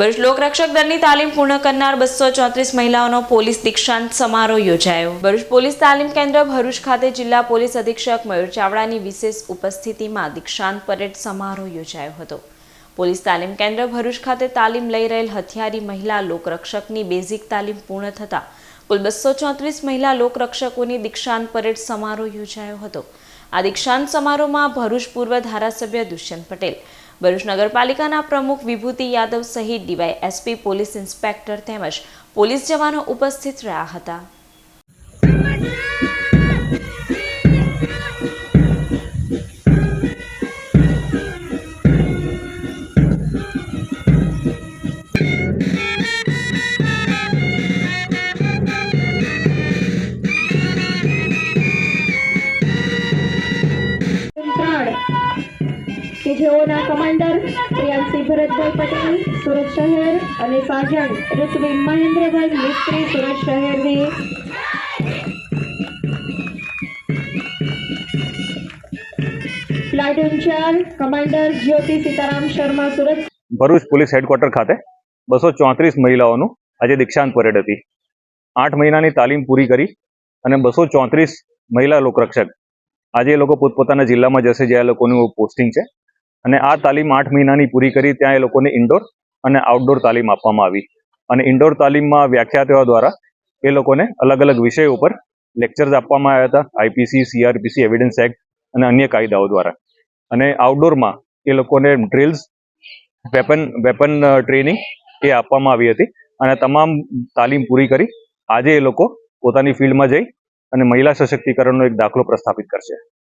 ભરૂચ લોકરક્ષક દળની તાલીમ પૂર્ણ કરનાર બસો ચોત્રીસ મહિલાઓનો પોલીસ દીક્ષાંત સમારોહ યોજાયો. ભરૂચ પોલીસ તાલીમ કેન્દ્ર ભરૂચ ખાતે જિલ્લા પોલીસ અધિક્ષક મયુર ચાવડાની વિશેષ ઉપસ્થિતિમાં દીક્ષાંત પરેડ સમારોહ યોજાયો હતો. પોલીસ તાલીમ કેન્દ્ર ભરૂચ ખાતે તાલીમ લઈ રહેલ હથિયારી મહિલા લોકરક્ષકની બેઝિક તાલીમ પૂર્ણ થતાં કુલ બસો ચોત્રીસ મહિલા લોકરક્ષકોની દીક્ષાંત પરેડ સમારોહ યોજાયો હતો. આ દીક્ષાંત સમારોહમાં ભરૂચ પૂર્વ ધારાસભ્ય દુષ્યંત પટેલ ભરૂચ નગરપાલિકાના પ્રમુખ વિભૂતિ યાદવ સહિત ડીવાય એસપી પોલીસ ઇન્સ્પેક્ટર તેમજ પોલીસ જવાનો ઉપસ્થિત રહ્યા હતા. જેઓના કમાન્ડર પ્રિયાંશી ભરતભાઈ પટેલ, સુરત શહેર અને સાજણ, ઋત્વિન મહેન્દ્રભાઈ મિસ્ત્રી, સુરત શહેરની પ્લાટૂન ચાર commander Jyoti Sitaram Sharma, Surat Bharuch police headquarter ખાતે બસો ચોત્રીસ મહિલાઓનું આજે દીક્ષાંત પરેડ હતી. આઠ મહિનાની તાલીમ પૂરી કરી અને બસો ચોત્રીસ મહિલા લોકરક્ષક. આજે એ લોકો પોતપોતાના જિલ્લામાં જશે જ્યાં લોકોનું પોસ્ટિંગ છે. અને આ તાલીમ આઠ મહિનાની પૂરી કરી ત્યાં એ લોકોને ઇન્ડોર અને આઉટડોર તાલીમ આપવામાં આવી. અને ઇન્ડોર તાલીમમાં વ્યાખ્યાતાઓ દ્વારા એ લોકોને અલગ અલગ વિષયો ઉપર લેક્ચર્સ આપવામાં આવ્યા હતા આઈપીસી સીઆરપીસી એવિડન્સ એક્ટ અને અન્ય કાયદાઓ દ્વારા. અને આઉટડોરમાં એ લોકોને ડ્રિલ્સ વેપન વેપન ટ્રેનિંગ એ આપવામાં આવી હતી. અને તમામ તાલીમ પૂરી કરી આજે એ લોકો પોતાની ફિલ્ડમાં જઈ અને મહિલા સશક્તિકરણનો એક દાખલો પ્રસ્થાપિત કરશે.